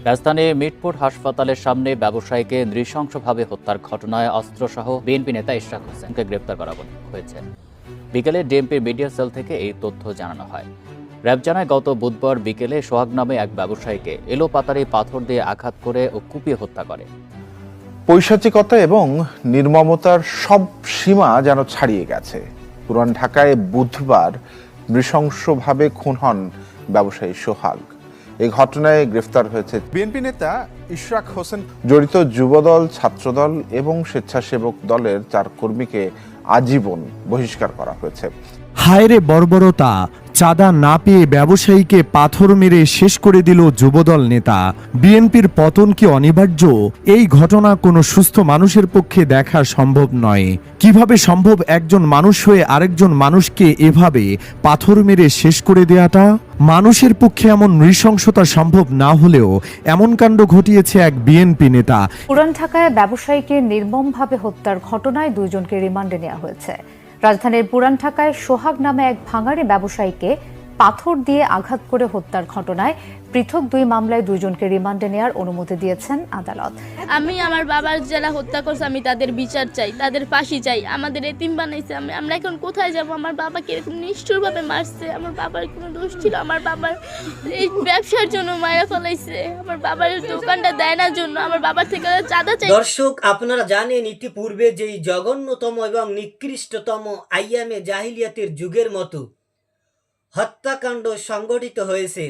রাজধানীর মিটপুর হাসপাতালের সামনে ব্যবসায়ীকে নৃশংসভাবে হত্যার ঘটনায় অস্ত্রসহ বিএনপি নেতা ইশরাক হোসেনকে গ্রেপ্তার করা হয়েছে। বিকেলে ডিএমপির মিডিয়া সেল থেকে এই তথ্য জানানো হয়। র্যাব জানায় গত বুধবার বিকেলে সোহাগ নামে এক ব্যবসায়ীকে এলোপাতারি পাথর দিয়ে আঘাত করে ও কুপিয়ে হত্যা করে। পৈশাচিকতা এবং নির্মমতার সব সীমা যেন ছাড়িয়ে গেছে। পুরান ঢাকায় বুধবার নৃশংসভাবে খুন হন ব্যবসায়ী সোহাগ। এই ঘটনায় গ্রেফতার হয়েছে বিএনপি নেতা ইশরাক হোসেন জড়িত যুবদল ছাত্রদল এবং স্বেচ্ছাসেবক দলের চার কর্মীকে আজীবন বহিষ্কার করা হয়েছে। হায়রে বর্বরতা, চাঁদা না পেয়ে ব্যবসায়ীকে পাথর মেরে শেষ করে দিল যুবদল নেতা। বিএনপির পতন কি অনিবার্য? এই ঘটনা কোনো সুস্থ মানুষের পক্ষে দেখা সম্ভব নয়। কীভাবে সম্ভব একজন মানুষ হয়ে আরেকজন মানুষকে এভাবে পাথর মেরে শেষ করে দেয়াটা? মানুষের পক্ষে এমন নৃশংসতা সম্ভব না হলেও এমন কাণ্ড ঘটিয়েছে এক বিএনপি নেতা। পুরান ঢাকায় ব্যবসায়ীকে নির্মমভাবে হত্যার ঘটনায় দুইজনকে রিমান্ডে নেওয়া হয়েছে। রাজধানীর পুরান ঢাকায় সোহাগ নামে এক ভাঙাড়ি ব্যবসায়ীকে পাথর দিয়ে আঘাত করে হত্যার ঘটনায় পৃথক দুই মামলায় দুইজনকে রিমান্ডে নেওয়ার অনুমতি দিয়েছেন আদালত। আমি আমার বাবার যারা হত্যা করছে আমি তাদের বিচার চাই তাদের ফাঁসি চাই আমাদের এতিম বানাইছে আমি আমরা এখন কোথায় যাব? আমার বাবাকে এরকম নিষ্ঠুরভাবে মারছে আমার বাবার কোনো দোষ ছিল আমার বাবার এই ব্যবসার জন্য মায়েরা ফলাইছে আমার বাবার দোকানটা দেয় না জন্য আমার বাবার থেকে চাঁদা চাই দর্শক আপনারা জানেন ইতিপূর্বে যেই জঘন্যতম এবং নিকৃষ্টতম আইয়ামে জাহিলিয়াতের যুগের মতো হত্যাকাণ্ড সংগঠিত হয়েছে।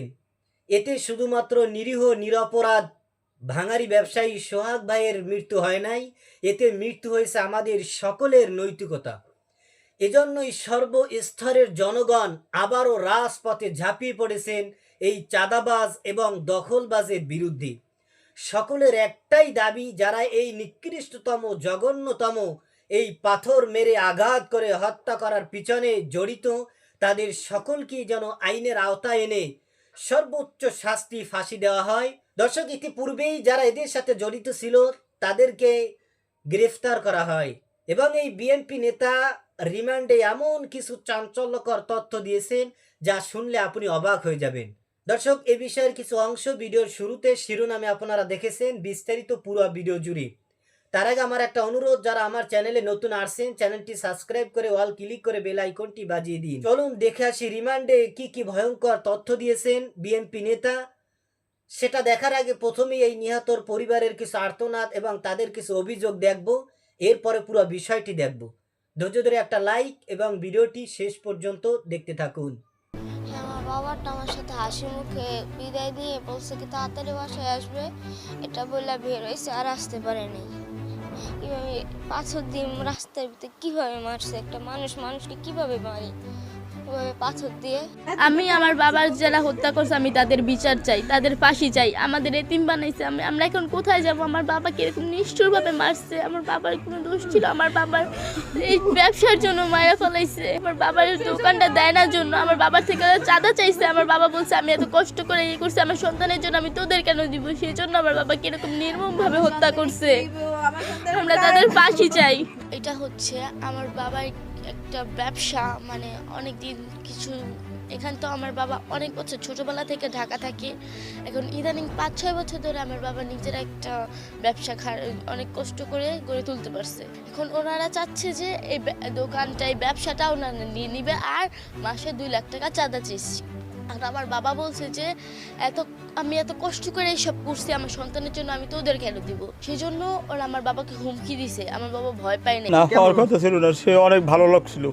এতে শুধুমাত্র নিরীহ, নিরপরাধ ভাঙারি ব্যবসায়ী সোহাগ ভাইয়ের মৃত্যু হয় নাই, এতে মৃত্যু হয়েছে আমাদের সকলের নৈতিকতা। এজন্যই সর্বস্তরের জনগণ আবারও রাজপথে ঝাঁপিয়ে পড়েছেন এই চাঁদাবাজ এবং দখলবাজের বিরুদ্ধে। সকলের একটাই দাবি, যারা এই নিকৃষ্টতম, জঘন্যতম, এই পাথর মেরে আঘাত করে হত্যা করার পিছনে জড়িত, তাদের সকলকেই যেন আইনের আওতায় এনে সর্বোচ্চ শাস্তি ফাঁসি দেওয়া হয়। দর্শক, ইতিপূর্বেই যারা এদের সাথে জড়িত ছিল, তাদেরকে গ্রেফতার করা হয় এবং এই বিএনপি নেতা রিমান্ডে এমন কিছু চাঞ্চল্যকর তথ্য দিয়েছেন যা শুনলে আপনি অবাক হয়ে যাবেন। দর্শক, এ বিষয়ের কিছু অংশ ভিডিওর শুরুতে শিরোনামে আপনারা দেখেছেন, বিস্তারিত পুরো ভিডিও জুড়ে। তার আগে আমার একটা অনুরোধ, যারা আমার চ্যানেলে নতুন আসছেন, চ্যানেলটি সাবস্ক্রাইব করে অল ক্লিক করে বেল আইকনটি বাজিয়ে দিন। চলুন দেখে আসি রিমান্ডে কি কি ভয়ঙ্কর তথ্য দিয়েছেন বিএনপি নেতা। সেটা দেখার আগে প্রথমেই এই নিহতর পরিবারের কিছু আর্তনাদ এবং তাদের কিছু অভিযোগ দেখব। এরপরে পুরো বিষয়টি দেখব। ধৈর্য ধরে একটা লাইক এবং ভিডিওটি শেষ পর্যন্ত দেখতে থাকুন। হ্যাঁ আমার বাবাটা আমার সাথে হাসি মুখে বিদায় দিয়ে বলছে কি, তাড়াতাড়ি বাসায় আসবে। এটা বললে বের হয়েছে আর আসতে পারেনি। কীভাবে পাথর দিয়ে রাস্তার ভিতরে কীভাবে মারছে একটা মানুষ মানুষকে কীভাবে মারে? পাথর দিয়ে? আমি আমার বাবার যারা হত্যা করছে আমি তাদের বিচার চাই তাদের ফাঁসি চাই। আমাদের এতিম বানাইছে আমি আমরা এখন কোথায় যাব? আমার বাবাকে এরকম নিষ্ঠুরভাবে মারছে? আমার বাবার কোনো দোষ ছিল? আমার বাবার এই ব্যবসার জন্য মায়েরা ফলাইছে। আমার বাবার দোকানটা দেয় না জন্য আমার বাবার থেকে চাঁদা চাইছে। আমার বাবা বলছে আমি এত কষ্ট করে ইয়ে করছি আমার সন্তানের জন্য আমি তোদের কেন দিব? সেই জন্য আমার বাবাকে এরকম নির্মমভাবে হত্যা করছে? আমরা তাদের ফাঁসি চাই। এটা হচ্ছে আমার বাবার একটা ব্যবসা মানে অনেক দিন কিছু, এখান তো আমার বাবা অনেক বছর, ছোটোবেলা থেকে ঢাকা থাকে। এখন ইদানিং পাঁচ ছয় বছর ধরে আমার বাবা নিজের একটা ব্যবসা অনেক কষ্ট করে গড়ে তুলতে পারছে। এখন ওনারা চাচ্ছে যে এই দোকানটা, এই ব্যবসাটা ওনারা নিয়ে নিবে, আর মাসে দুই লাখ টাকা চাঁদা চেয়েছি আর আমার বাবা বলছে যে, এত, আমি এত কষ্ট করে এইসব করছি, আমার সন্তানের জন্য আমি তো ওদের কেন দিব? সেই জন্য ওরা আমার বাবাকে হুমকি দিছে। আমার বাবা ভয় পায় না না, হওয়ার কথা ছিল না, সে অনেক ভালো লোক ছিল।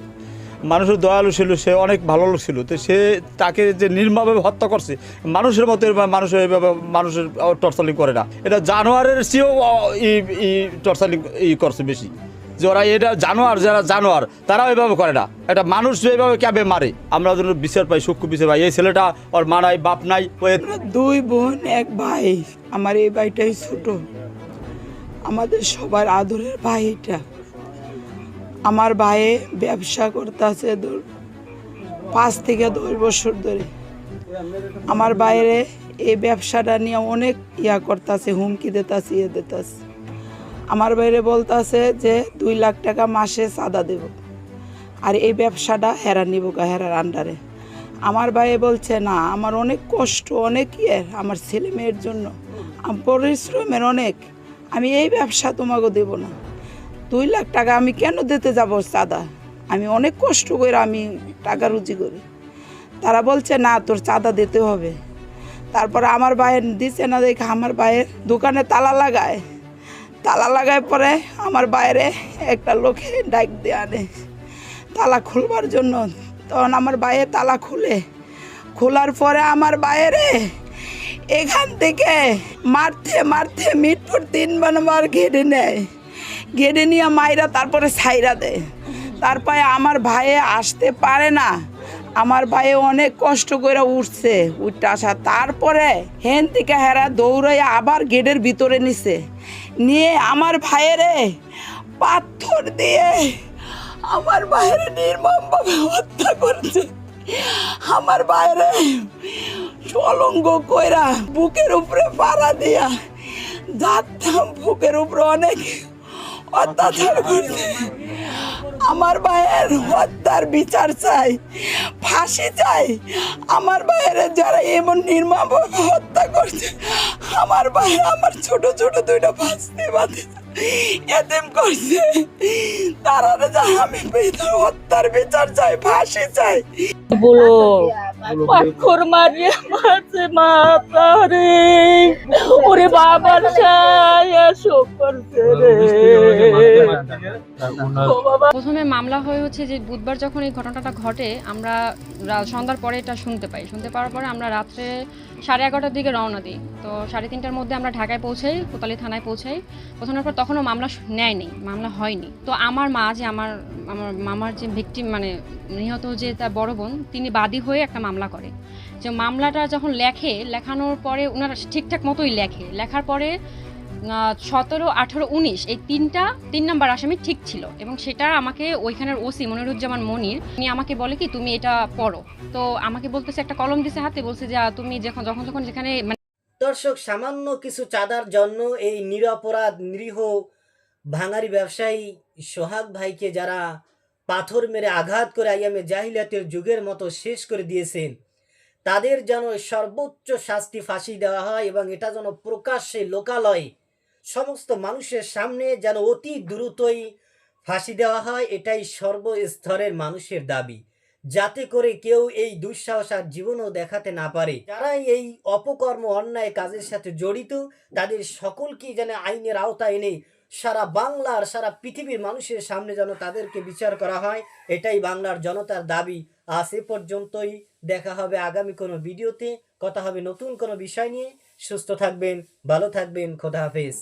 মানুষের দয়ালু ছিল, সে অনেক ভালো লোক ছিল। তো সে তাকে যে নির্মমভাবে হত্যা করছে, মানুষের মতো এভাবে মানুষের এভাবে মানুষের টর্চারিং করে না। এটা জানোয়ারের চেয়েও টর্চারিং ই করছে বেশি। যে ওরা এটা জানোয়ার, যারা জানোয়ার, তারাও এভাবে করে না। একটা মানুষ যেভাবে ক্যাবে মারে? আমরা যেন বিচার পাই, সূক্ষ্ম বিচার পাই, এই ছেলেটা ওর মা নাই, বাপ নাই দুই বোন, এক ভাই। আমার এই ভাইটাই ছোট। আমাদের সবার আদরের ভাই এটা আমার ভাইয়ে ব্যবসা করতেছে ধর পাঁচ থেকে দশ বছর ধরে। আমার বাইরে এই ব্যবসাটা নিয়ে অনেক ইয়া করতেছে, হুমকি দিতেছে ইয়ে দিতেছে। আমার বাইরে বলতেছে যে দুই লাখ টাকা মাসে চাঁদা দেব। আর এই ব্যবসাটা হেরা নিব গা, হেরার আন্ডারে। আমার ভাই বলছে, না, আমার অনেক কষ্ট, অনেক ইয়ে আমার ছেলে মেয়ের জন্য। পরিশ্রমের অনেক। আমি এই ব্যবসা তোমাকে দেব না। দুই লাখ টাকা আমি কেন দিতে যাব চাঁদা আমি অনেক কষ্ট করে আমি টাকা রুজি করি। তারা বলছে, না, তোর চাঁদা দিতে হবে। তারপর আমার ভাইয়ের দিছে না দেখে আমার ভাইয়ের দোকানে তালা লাগায়। তালা লাগায় পরে আমার বাইরে একটা লোকে ডাক দিয়ে আনে। তালা খুলবার জন্য। তখন আমার বাইরে তালা খুলে। খোলার পরে আমার বাইরে এখান থেকে মারতে মারতে মিটপুর তিন বারবার ঘেটে নেয়। ঘেটে নিয়ে মাইরা তারপরে সাইরা দেয়। তারপরে আমার ভাইয়ে আসতে পারে না। আমার ভাইয়ে অনেক কষ্ট করে উঠছে উঠতে আসা তারপরে হেন থেকে হেরা দৌড়াই আবার গেটের ভিতরে নিছে। নিয়ে আমার ভাইয়েরে পাথর দিয়ে আমার বাইরে নির্মমভাবে হত্যা করছে। আমার বাইরে চলঙ্গ কইরা বুকের উপরে পাড়া দিয়া যাতাম বুকের উপরে অনেক অত্যাচার করছে। আমার ভাইয়ের হত্যার বিচার চাই ফাঁসি চাই আমার ভাইয়ের যারা এমন নির্মমভাবে হত্যা করছে আমার ভাই আমার ছোট ছোট দুইটা ফাঁসতে বাঁধে এতেম করছে তারা যা আমি হত্যার বিচার চাই ফাঁসি চাই বলো পাথর মারিয়ে মারছে মা তারে ওরে বাবার ছায়া শোক করছে রে প্রথমে মামলা হয়ে হচ্ছে যে বুধবার যখন এই ঘটনাটা ঘটে, আমরা সন্ধ্যার পরে এটা শুনতে পাই। শুনতে পাওয়ার পরে আমরা রাত্রে সাড়ে এগারোটার দিকে রওনা দিই। তো সাড়ে তিনটার মধ্যে আমরা ঢাকায় পৌঁছাই, কোতালি থানায় পৌঁছাই। পৌঁছানোর পর তখনও মামলা নেয়নি, মামলা হয়নি। তো আমার মা যে আমার আমার মামার যে ভিকটিম মানে নিহত যে তার বড় বোন, তিনি বাদী হয়ে একটা মামলা করে। যে মামলাটা যখন লেখে, লেখানোর পরে ওনারা ঠিকঠাক মতোই লেখে। লেখার পরে সতেরো, আঠারো, উনিশ, এই তিনটা, তিন নাম্বার আসামি ঠিক ছিল। এবং সেটা আমাকে ওইখানের ওসি মনিরুজ্জামান মনির, উনি আমাকে বলে কি, তুমি এটা পড়ো। তো আমাকে বলতেছে, একটা কলম দিছে হাতে, বলছে যে তুমি যখন যখন যখন যেখানে মানে দর্শক, সামান্য কিছু চাঁদার জন্য এই নিরপরাধ, নিরীহ ভাঙারি ব্যবসায়ী সোহাগ ভাইকে যারা পাথর মেরে আঘাত করে আইয়ামে জাহিলিয়াতের যুগের মতো শেষ করে দিয়েছেন, তাদের যেন সর্বোচ্চ শাস্তি ফাঁসি দেওয়া হয় এবং এটা যেন প্রকাশ্যে লোকালয়ে সমস্ত মানুষের সামনে যেন অতি দ্রুতই ফাঁসি দেওয়া হয়, এটাই সর্বস্তরের মানুষের দাবি। যাতে করে কেউ এই দুঃসাহস আর জীবনও দেখাতে না পারে। যারা এই অপকর্ম অন্যায় কাজের সাথে জড়িত, তাদের সকলকেই যেন আইনের আওতায় এনে সারা বাংলার সারা পৃথিবীর মানুষের সামনে যেন তাদেরকে বিচার করা হয়, এটাই বাংলার জনতার দাবি। আজ এ পর্যন্তই। দেখা হবে আগামী কোনো ভিডিওতে। কথা হবে নতুন কোনো বিষয় নিয়ে। সুস্থ থাকবেন, ভালো থাকবেন। খোদা হাফেজ।